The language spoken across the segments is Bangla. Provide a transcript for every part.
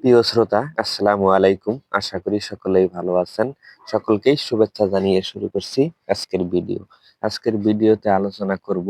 প্রিয় শ্রোতা, আসসালামু আলাইকুম। আশা করি সকলেই ভালো আছেন। সকলকেই শুভেচ্ছা জানিয়ে শুরু করছি আজকের ভিডিও। আজকের ভিডিওতে আলোচনা করব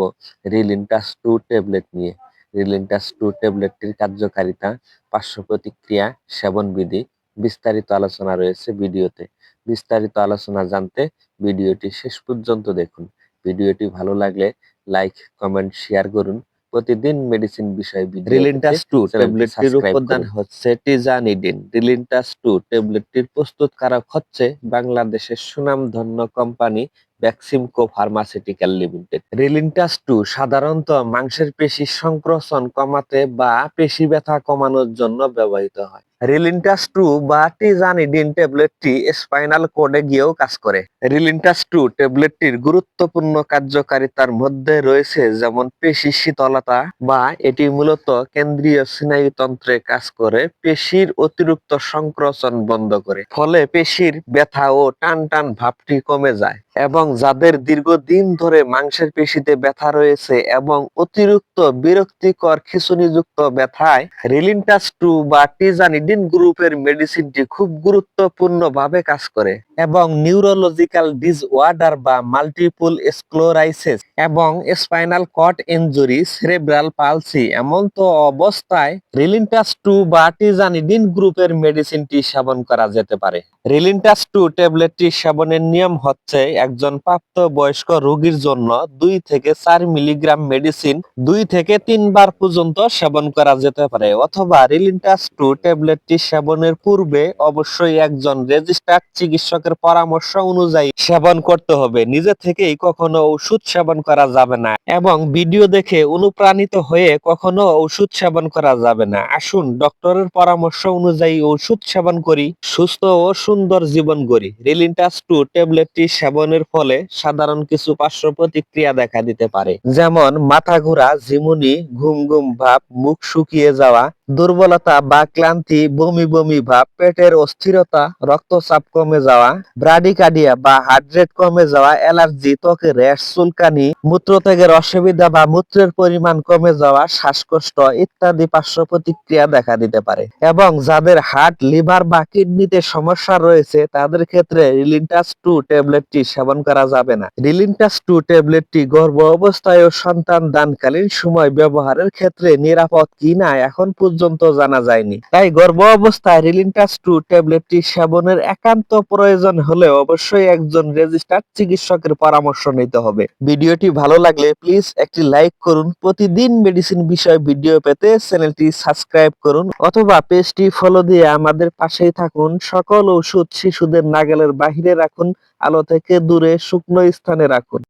রিলিনটাস টু ট্যাবলেট নিয়ে। রিলিনটাস টু ট্যাবলেটটির কার্যকারিতা, পার্শ্ব প্রতিক্রিয়া সেবন বিধি বিস্তারিত আলোচনা রয়েছে ভিডিওতে। বিস্তারিত আলোচনা জানতে ভিডিওটি শেষ পর্যন্ত দেখুন। ভিডিওটি ভালো লাগলে লাইক, কমেন্ট, শেয়ার করুন। প্রতিদিন মেডিসিন বিষয়ে রিলিনটাস টু ট্যাবলেটটির উপাদান হচ্ছে টিজানিডিন রিলিনটাস টু ট্যাবলেটটির প্রস্তুতকারক হচ্ছে বাংলাদেশের সুনামধন্য কোম্পানি ভ্যাক্সিমকো ফার্মাসিউটিক্যাল লিমিটেড রিলিনটাস টু সাধারণত মাংসের পেশি সংক্রচন কমাতে বা পেশি ব্যথা কমানোর জন্য ব্যবহৃত হয়। রিলিনটাস টু বা টিজানিডিন ট্যাবলেটটি স্পাইনাল কোডে গিয়েও কাজ করে। রিলিনটাস টু ট্যাবলেটটির গুরুত্বপূর্ণ কার্যকারিতার মধ্যে রয়েছে যেমন পেশি শীতলতা বা এটি মূলত কেন্দ্রীয় স্নায়ুতন্ত্রে কাজ করে, পেশির অতিরিক্ত সংক্রচন বন্ধ করে, ফলে পেশির ব্যথা ও টান টান ভাবটি কমে যায় এবং যাদের দীর্ঘদিন ধরে মাংসের পেশিতে ব্যথা রয়েছে এবং অতিরিক্ত বিরক্তিকর খিঁচুনিযুক্ত ব্যথায় রিলিনটাস টু বা টিজানিডিন গ্রুপের মেডিসিনটি খুব গুরুত্বপূর্ণ ভাবে কাজ করে এবং নিউরোলজিক্যাল ডিসঅর্ডার বা মাল্টিপল স্ক্লোরাইসিস এবং spinal cord injury cerebral palsy এমন তো অবস্থায় রিলিনটাস টু বা টিজানিডিন গ্রুপের মেডিসিনটি সেবন করা যেতে পারে। রিলিনটাস টু ট্যাবলেটটি সেবনের নিয়ম হচ্ছে একজন প্রাপ্ত বয়স্ক রোগীর জন্য দুই থেকে চার মিলিগ্রাম মেডিসিন দুই থেকে তিনবার পর্যন্ত সেবন করা যেতে পারে অথবা রিলিনটাস টু ট্যাবলেটটি সেবনের পূর্বে অবশ্যই একজন রেজিস্টার্ড চিকিৎসকের পরামর্শ অনুযায়ী সেবন করতে হবে। নিজে থেকেই কখনো ওষুধ সেবন করা যাবে না এবং ভিডিও দেখে অনুপ্রাণিত হয়ে কখনো ওষুধ সেবন করা যাবে না। আসুন, ডক্টরের পরামর্শ অনুযায়ী ওষুধ সেবন করি, সুস্থ ও সুন্দর জীবন গড়ি। রিলিনটাস টু ট্যাবলেটটি সেবনের ফলে সাধারণ কিছু পার্শ্ব প্রতিক্রিয়া দেখা দিতে পারে। যেমন, মাথা ঘোরা, ঝিমুনি, ঘুম ঘুম ভাব, মুখ শুকিয়ে যাওয়া, দুর্বলতা বা ক্লান্তি বমি বমি ভাব পেটের অস্থিরতা রক্তচাপ কমে যাওয়া ব্রাডিকার্ডিয়া বা হার্ট রেট কমে যাওয়া অ্যালার্জি ত্বকে র্যাশ চুলকানি, মূত্রত্যাগের অসুবিধা বা মূত্রের পরিমাণ কমে যাওয়া, শ্বাসকষ্ট ইত্যাদি পার্শ্ব প্রতিক্রিয়া দেখা দিতে পারে। এবং যাদের হার্ট লিভার বা কিডনিতে সমস্যা রয়েছে, তাদের ক্ষেত্রে রিলিনটাস টু ট্যাবলেটটি সেবন করা যাবে না। রিলিনটাস টু ট্যাবলেটটি গর্ভ অবস্থায় ও সন্তান দানকালীন সময় ব্যবহারের ক্ষেত্রে নিরাপদ কিনা এখন পর্যন্ত জানা যায়নি। তাই গর্ভ অবস্থায় রিলিনটাস টু ট্যাবলেটটি সেবনের একান্ত প্রয়োজন হলে অবশ্যই একজন রেজিস্টার্ড চিকিৎসকের পরামর্শ নিতে হবে। ভিডিওটি ভালো লাগলে প্লিজ একটি লাইক করুন, প্রতিদিন মেডিসিন বিষয় ভিডিও পেতে চ্যানেলটি সাবস্ক্রাইব করুন অথবা পেজটি ফলো দিয়ে আমাদের পাশেই থাকুন। সকল ওষুধ শিশুদের নাগালের বাহিরে রাখুন, আলো থেকে দূরে, শুকনো স্থানে রাখুন।